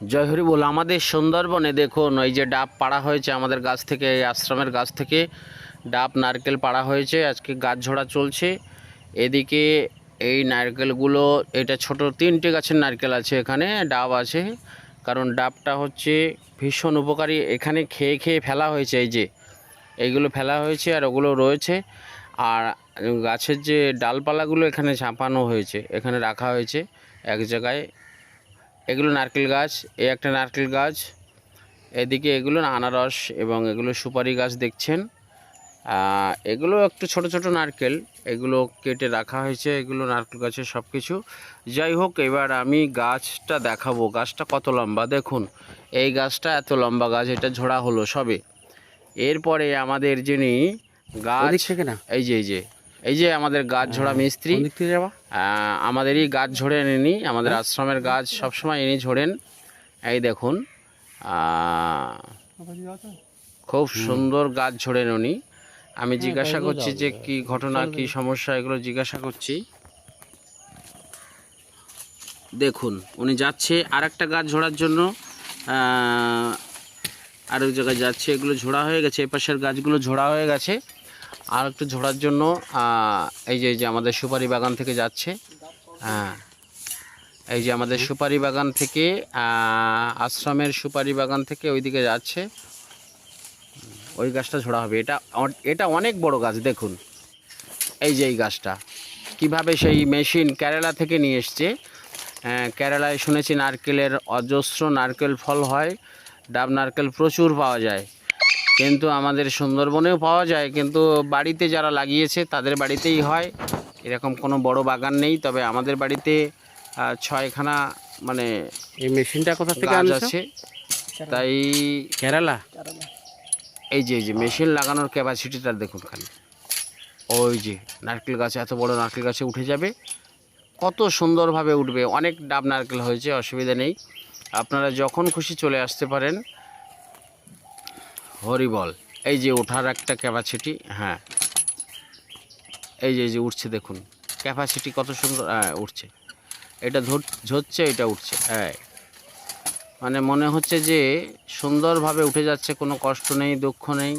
জয় হরি বল, আমাদের সুন্দরবনে দেখুন, ওই যে ডাব পাড়া হয়েছে আমাদের গাছ থেকে, এই আশ্রমের গাছ থেকে। ডাব, নারকেল পাড়া হয়েছে, আজকে গাছ ঝোড়া চলছে। এদিকে এই নারকেলগুলো, এটা ছোট, তিনটে গাছের নারকেল আছে এখানে, ডাব আছে। কারণ ডাবটা হচ্ছে ভীষণ উপকারী, এখানে খেয়ে খেয়ে ফেলা হয়েছে এই যে, এইগুলো ফেলা হয়েছে আর ওগুলো রয়েছে। আর গাছের যে ডালপালাগুলো এখানে চাপানো হয়েছে, এখানে রাখা হয়েছে এক জায়গায়। এগুলো নারকেল গাছ এ একটা নারকেল গাছ। এদিকে এগুলো আনারস এবং এগুলো সুপারি গাছ দেখছেন। এগুলো একটু ছোট ছোট নারকেল এগুলো কেটে রাখা হয়েছে এগুলো নারকেল গাছের সব কিছু যাই হোক এবার আমি গাছটা দেখাবো। গাছটা কত লম্বা? দেখুন এই গাছটা এত লম্বা গাছ এটা ঝোড়া হলো সবে। এরপরে আমাদের যিনি গাছ এই যে এই যে এই যে আমাদের গাছ ঝোড়া মিস্ত্রি যাবা? আহ, আমাদেরই গাছ ঝরে এনেনি আমাদের আশ্রমের গাছ সবসময় এনে ঝোড়েন। এই দেখুন খুব সুন্দর গাছ ঝোড়েন উনি। আমি জিজ্ঞাসা করছি যে কি ঘটনা কি সমস্যা এগুলো জিজ্ঞাসা করছি। দেখুন উনি যাচ্ছে আর একটা গাছ ঝোড়ার জন্য আহ, আরেক জায়গায় যাচ্ছে এগুলো ঝোড়া হয়ে গেছে এই পাশের গাছগুলো ঝোড়া হয়ে গেছে। আর একটু ঝোড়ার জন্য এই যে এই যে আমাদের সুপারি বাগান থেকে যাচ্ছে। হ্যাঁ এই যে আমাদের সুপারি বাগান থেকে আশ্রমের সুপারি বাগান থেকে ওইদিকে যাচ্ছে। ওই গাছটা ঝোড়া হবে। এটা এটা অনেক বড় গাছ, দেখুন। এই যে এই গাছটা। কীভাবে সেই মেশিন কেরালা থেকে নিয়ে এসছে? কেরালায় শুনেছি নারকেলের অজস্র নারকেল ফল হয়। ডাব নারকেল প্রচুর পাওয়া যায়। কিন্তু আমাদের সুন্দরবনেও পাওয়া যায় কিন্তু বাড়িতে যারা লাগিয়েছে তাদের বাড়িতেই হয়। এরকম কোনো বড় বাগান নেই তবে আমাদের বাড়িতে ছয়খানা মানে এই মেশিনটা কোথা থেকে গাছ আছে। তাই কেরালা। এই যে এই যে মেশিন লাগানোর ক্যাপাসিটিটা দেখুন খালি। ওই যে নারকেল গাছ এত বড় নারকেল গাছে উঠে যাবে। কত সুন্দরভাবে উঠবে। অনেক ডাব নারকেল হয়েছে অসুবিধা নেই। আপনারা যখন খুশি চলে আসতে পারেন। হরিবল এই যে ওঠার একটা ক্যাপাসিটি হ্যাঁ। এই যে যে উঠছে, দেখুন। ক্যাপাসিটি কত সুন্দর হ্যাঁ উঠছে। এটা ঝরছে, এটা উঠছে হ্যাঁ মানে মনে হচ্ছে যে সুন্দরভাবে উঠে যাচ্ছে, কোনো কষ্ট নেই, দুঃখ নেই।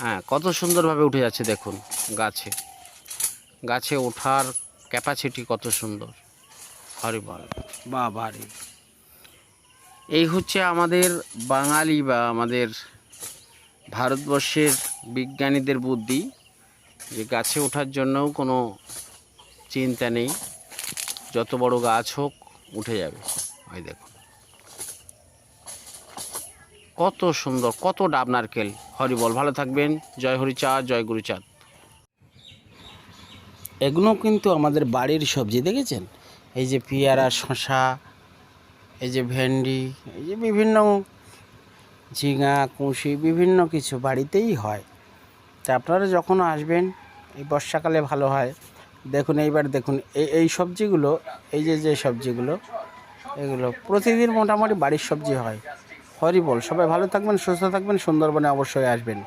হ্যাঁ কত সুন্দরভাবে উঠে যাচ্ছে, দেখুন, গাছে। গাছে ওঠার ক্যাপাসিটি কত সুন্দর। হরিবল বা বাড়ি এই হচ্ছে আমাদের বাঙালি বা আমাদের ভারতবর্ষের বিজ্ঞানীদের বুদ্ধি যে গাছে ওঠার জন্যও কোনো চিন্তা নেই। যত বড় গাছ হোক, উঠে যাবে। ওই দেখুন কত সুন্দর, কত ডাব নারকেল। হরিবল ভালো থাকবেন। জয় হরিচাঁদ জয় গুরুচাঁদ এগুলো কিন্তু আমাদের বাড়ির সবজি, দেখেছেন? এই যে পেয়ারা শশা এই যে ভেন্ডি, এই যে বিভিন্ন ঝিঙা, কুশি বিভিন্ন কিছু বাড়িতেই হয়। তা আপনারা যখন আসবেন, এই বর্ষাকালে ভালো হয়। দেখুন, এইবার দেখুন এই এই সবজিগুলো, এই যে যে সবজিগুলো, এগুলো প্রতিদিন মোটামুটি বাড়ির সবজি হয়। হরিবল, সবাই ভালো থাকবেন, সুস্থ থাকবেন, সুন্দরবনে অবশ্যই আসবেন।